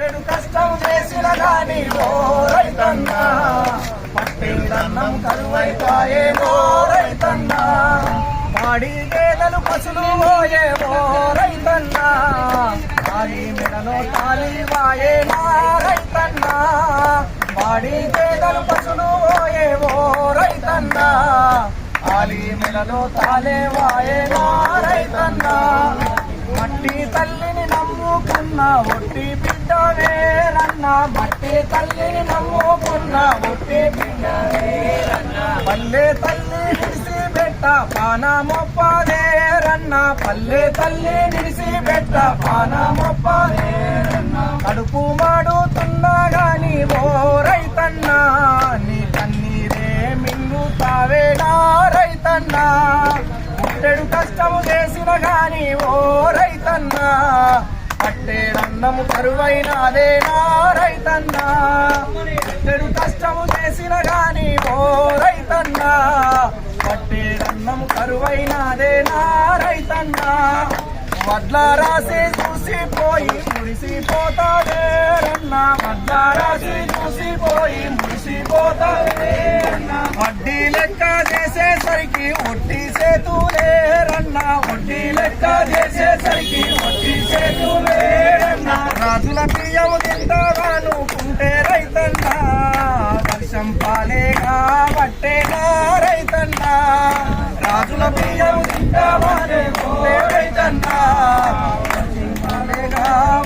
చెడు కష్టం చేసిన గాని రైతన్నా. పట్టేదన్నం కరువైపాయే రైతన్నా. పాడి గేదలు పశులు ఓయే రైతన్నా. తాలి మెడలో తాలి వాయే రైతన్నా. పాడి గేదలు పశులు ఓయే రైతన్నా. తాలి మెడలో తాలే వాయేనా రైతన్నా. నమ్ముకున్న ఒట్టి బిడ్డ రన్న మట్టి తల్లి నమ్ముకున్న ఒట్టి బిడ్డ పల్లె తల్లి నిడిసి పెట్ట పానమొప్పదేరన్న పల్లె తల్లి నిడిసి పెట్ట పానమొప్పదేరన్న కడుపు మాడుతున్నా గాని ఓ రైతన్నా నీ కన్నీరే మింగుతావే నా రైతన్నా. పుట్టెడు కష్టము చేసిన గాని ఓ రైతన్నా అన్నము కరువైనాదే నా రైతన్నా. పుట్టెడు కష్టము చేసిన గాని ఓ రైతన్నా. పట్టేడన్నము కరువైనాదే నా రైతన్నా. వడ్ల రాసి చూసిపోయి మురిసిపోతాడే రన్నా వడ్ల రాసి చూసిపోయి మురిసిపోతాడే రన్న వడ్డీ లెక్క చేసేసరికి ఒట్టి చేతులే రాజుల బియ్యము తింటావానుకుంటే రైతన్నా వర్షం పాలేగా పట్టేనా రైతన్నా.